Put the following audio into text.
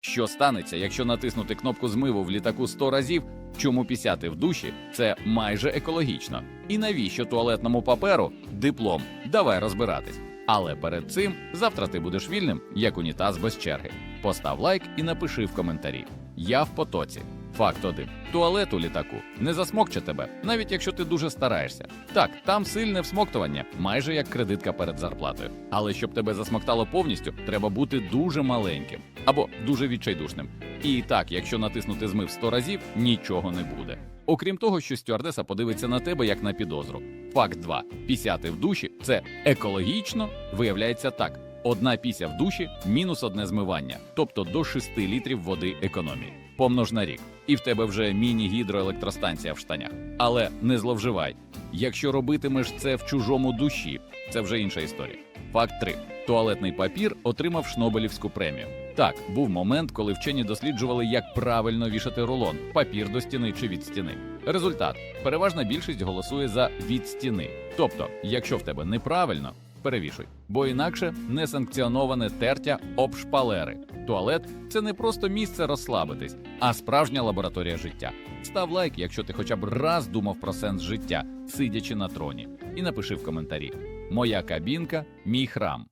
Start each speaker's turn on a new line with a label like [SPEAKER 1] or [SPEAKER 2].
[SPEAKER 1] Що станеться, якщо натиснути кнопку змиву в літаку 100 разів, чому пісяти в душі це майже екологічно. І навіщо туалетному паперу диплом? Давай розбиратись. Але перед цим завтра ти будеш вільним, як унітаз без черги. Постав лайк і напиши в коментарі. Я в потоці. Факт один: туалет у літаку не засмокче тебе, навіть якщо ти дуже стараєшся. Так, там сильне всмоктування, майже як кредитка перед зарплатою. Але щоб тебе засмоктало повністю, треба бути дуже маленьким або дуже відчайдушним. І так, якщо натиснути змив 100 разів, нічого не буде. Окрім того, що стюардеса подивиться на тебе як на підозру. Факт 2. Пісяти в душі це екологічно, виявляється так. Одна піся в душі мінус одне змивання, тобто до 6 літрів води економії. Помнож на рік. І в тебе вже міні-гідроелектростанція в штанях. Але не зловживай. Якщо робитимеш це в чужому душі, це вже інша історія. Факт 3. Туалетний папір отримав Шнобелівську премію. Так, був момент, коли вчені досліджували, як правильно вішати рулон, папір до стіни чи від стіни. Результат: переважна більшість голосує за від стіни. Тобто, якщо в тебе неправильно, перевішуй, бо інакше несанкціоноване тертя об шпалери. Туалет це не просто місце розслабитись, а справжня лабораторія життя. Став лайк, якщо ти хоча б раз думав про сенс життя, сидячи на троні, і напиши в коментарі: Моя кабінка, мій храм.